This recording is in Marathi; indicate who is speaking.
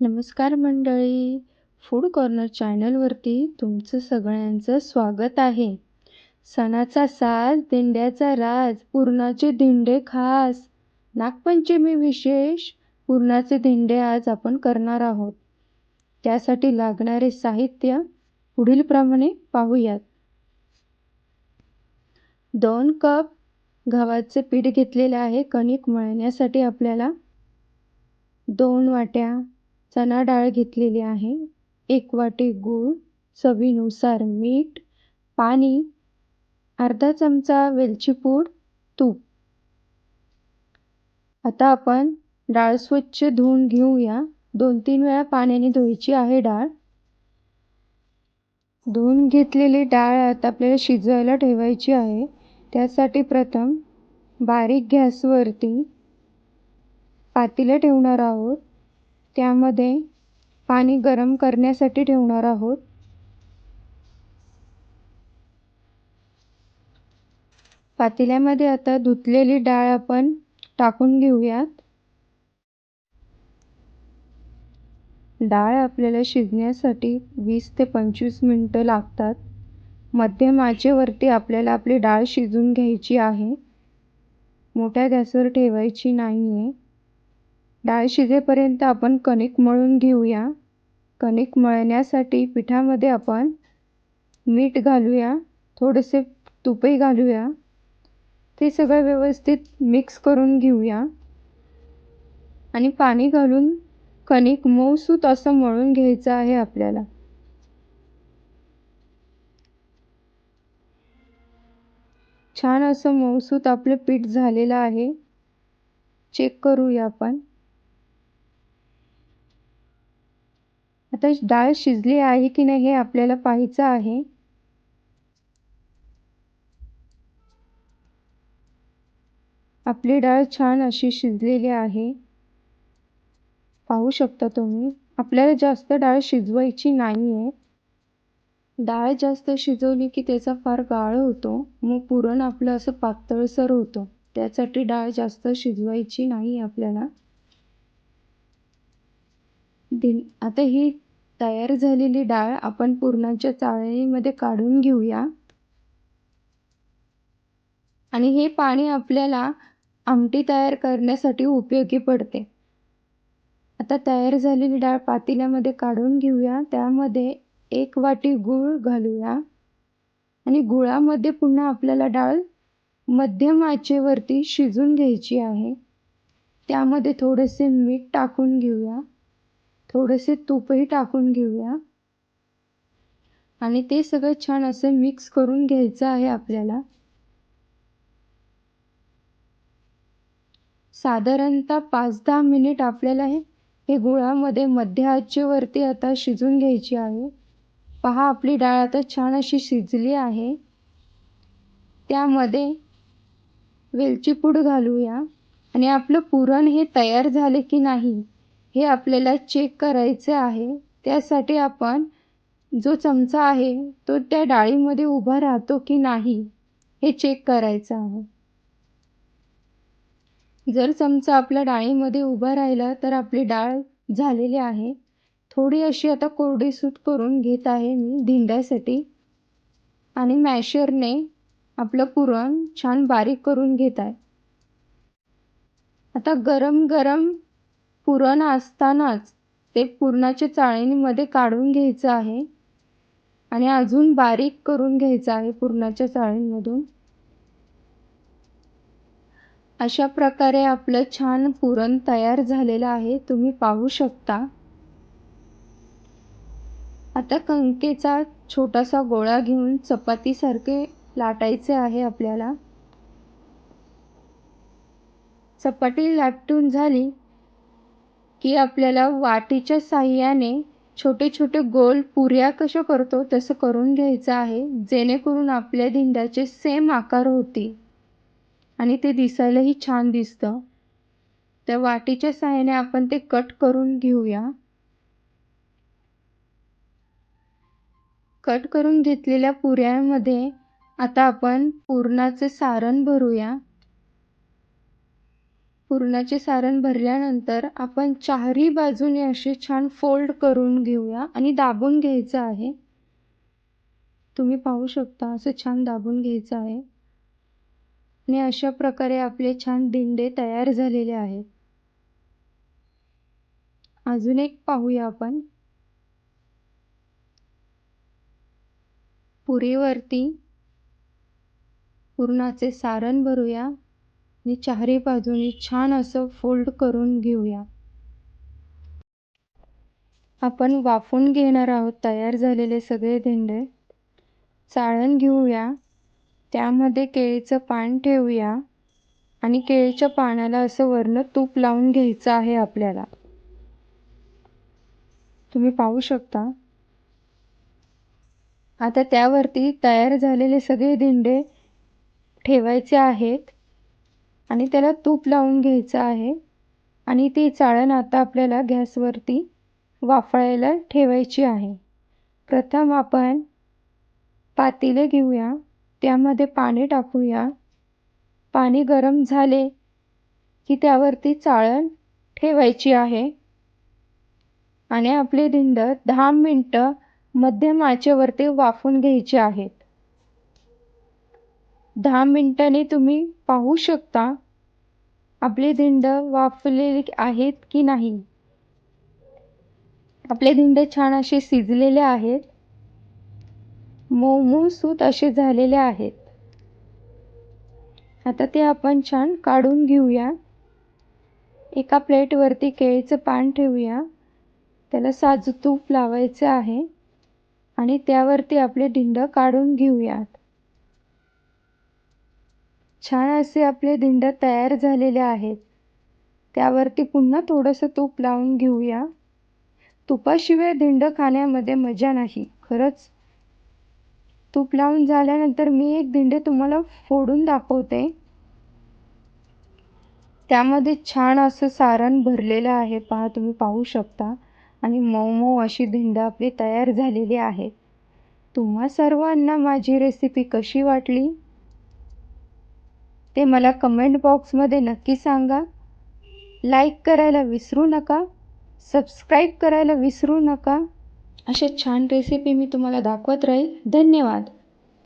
Speaker 1: नमस्कार मंडळी. फूड कॉर्नर चॅनलवरती तुमचं सगळ्यांचं स्वागत आहे. सणाचा साज दिंड्याचा राज पुरणाचे दिंडे खास. नागपंचमी विशेष पुरणाचे दिंडे आज आपण करणार आहोत. त्यासाठी लागणारे साहित्य पुढीलप्रमाणे पाहूयात. दोन कप गव्हाचे पीठ घेतलेले आहे. कणिक मळण्यासाठी आपल्याला दोन वाट्या चणा डाळ घेतलेली आहे. एक वाटी गूळ चवीनुसार मीठ पाणी अर्धा चमचा वेलची पूड तूप. आता आपण डाळ स्वच्छ धुवून घेऊया. दोन तीन वेळा पाण्याने धुवायची आहे डाळ. धुवून घेतलेली डाळ आता आपल्याला शिजवायला ठेवायची आहे. त्यासाठी प्रथम बारीक गॅसवरती पातेलं ठेवणार आहोत. त्यामध्ये पाणी गरम करण्यासाठी ठेवणार आहोत. पातेल्यामध्ये आता धुतलेली डाळ आपण टाकून घेऊयात. डाळ आपल्याला शिजण्यासाठी वीस ते पंचवीस मिनटं लागतात. मध्यम आचेवरती आपल्याला आपली डाळ शिजून घ्यायची आहे. मोठ्या गॅसवर ठेवायची नाही आहे डाळ शिजेपर्यंत आपण कणिक मळून घेऊया. कणिक मळण्यासाठी पिठामध्ये आपण मीठ घालूया. थोडेसे तुपही घालूया. ते सगळं व्यवस्थित मिक्स करून घेऊया. आणि पाणी घालून कणिक मऊसूत असं मळून घ्यायचं आहे आपल्याला. छान असं मऊसूत आपलं पीठ झालेलं आहे. चेक करूया आपण. आता डाळ शिजली आहे की नाही हे आपल्याला पाहायचं आहे. आपली डाळ छान अशी शिजलेली आहे. पाहू शकता तुम्ही आपल्याला जास्त डाळ शिजवायची नाही आहे डाळ जास्त शिजवली की त्याचा फार गाळ होतो मग पुरण आपलं असं पातळसर होतं. त्यासाठी डाळ जास्त शिजवायची नाही आपल्याला. दिन आता ही तयार झालेली डाळ आपण पुरणाच्या चाळणीमध्ये काढून घेऊया. आणि हे पाणी आपल्याला आमटी तयार करण्यासाठी उपयोगी पडते. आता तयार झालेली डाळ पातेल्यामध्ये काढून घेऊया. त्यामध्ये एक वाटी गूळ घालूया. आणि गुळामध्ये पुन्हा आपल्याला डाळ मध्यम आचेवरती शिजून घ्यायची आहे. त्यामध्ये थोडेसे मीठ टाकून घेऊया. थोडेसे तूपही टाकून घेऊया. आणि ते सगळं छान असं मिक्स करून घ्यायचं आहे आपल्याला. साधारणतः पाच दहा मिनिट आपल्याला हे हे गुळामध्ये मध्य आचेवरती आता शिजून घ्यायची आहे. पहा आपली डाळ आता छान अशी शिजली आहे. त्यामध्ये वेलची पूड घालूया. आणि आपलं पुरण हे तयार झाले की नाही हे आपल्याला चेक करायचे आहे. त्यासाठी आपण जो चमचा आहे तो त्या डाळीमध्ये उभा राहतो की नाही हे चेक करायचं आहे. जर चमचा आपल्या डाळीमध्ये उभा राहिला तर आपली डाळ झालेली आहे. थोडी अशी आता कोरडी सूट करून घेत आहे मी धिंड्यासाठी आणि मॅशरने आपलं पुरण छान बारीक करून घेत आहे. आता गरम गरम पुरण असतानाच ते पुरणाच्या चाळणीमध्ये काढून घ्यायचं आहे. आणि अजून बारीक करून घ्यायचं आहे पुरणाच्या चाळणीमधून. अशा प्रकारे आपलं छान पुरण तयार झालेलं आहे. तुम्ही पाहू शकता. आता कणकेचा छोटासा गोळा घेऊन चपातीसारखे लाटायचे आहे आपल्याला. चपाती लाटून झाली की आपल्याला वाटीच्या साह्याने छोटे छोटे गोल पुऱ्या कशा करतो तसं करून घ्यायचं आहे जेणेकरून आपल्या धिंड्याचे सेम आकार होतील. आणि ते दिसायलाही छान दिसतं. त्या वाटीच्या साहाय्याने आपण ते कट करून घेऊया. कट करून घेतलेल्या पुऱ्यामध्ये आता आपण पुरणाचे सारण भरूया. पुरणाचे सारण भरल्यानंतर आपण चारही बाजूने असे छान फोल्ड करून घेऊया आणि दाबून घ्यायचं आहे. तुम्ही पाहू शकता असं छान दाबून घ्यायचं आहे. आणि अशा प्रकारे आपले छान दिंडे तयार झालेले आहेत. अजून एक पाहूया आपण. पुरीवरती पुरणाचे सारण भरूया. आणि चारही बाजूनी छान असं फोल्ड करून घेऊया. आपण वाफून घेणार आहोत तयार झालेले सगळे दिंडे चाळण घेऊया. त्यामध्ये केळीचं पान ठेवूया. आणि केळीच्या पानाला असं वरनं तूप लावून घ्यायचं आहे आपल्याला. तुम्ही पाहू शकता. आता त्यावरती तयार झालेले सगळे दिंडे ठेवायचे आहेत. आणि त्याला तूप लावून घ्यायचं आहे. आणि ती चाळण आता आपल्याला गॅसवरती वाफळायला ठेवायची आहे. प्रथम आपण पातेले घेऊया. त्यामध्ये पाणी टाकूया. पाणी गरम झाले की त्यावरती चाळण ठेवायची आहे. आणि आपले दिंड दहा मिनटं मध्यम आचेवरती वाफून घ्यायचे आहेत. दहा मिनटाने तुम्ही पाहू शकता आपले दिंड वाफलेली आहेत की नाही. आपले दिंड छान असे शिजलेले आहेत. मऊ सूत असे झालेले आहेत. आता ते आपण छान काढून घेऊया. एका प्लेटवरती केळीचं पान ठेवूया. त्याला साजू तूप लावायचं आहे. आणि त्यावरती आपले दिंड काढून घेऊयात. छान असे आपले दिंड तयार झालेले आहेत. त्यावरती पुन्हा थोडंसं तूप लावून घेऊया. तुपाशिवाय दिंड खाण्यामध्ये मजा नाही खरंच? तूप लावून झाल्यानंतर मी एक दिंडे तुम्हाला फोडून दाखवते. त्यामध्ये छान असं सारण भरलेलं आहे पहा तुम्ही पाहू शकता. आणि मऊ मऊ अशी धिंड आपली तयार झालेली आहेत. तुम्हा सर्वांना माझी रेसिपी कशी वाटली? ते मला कमेंट बॉक्समध्ये नक्की सांगा. लाईक करायला विसरू नका. सबस्क्राईब करायला विसरू नका. अशा छान रेसिपी मी तुम्हाला दाखवत राहील. धन्यवाद.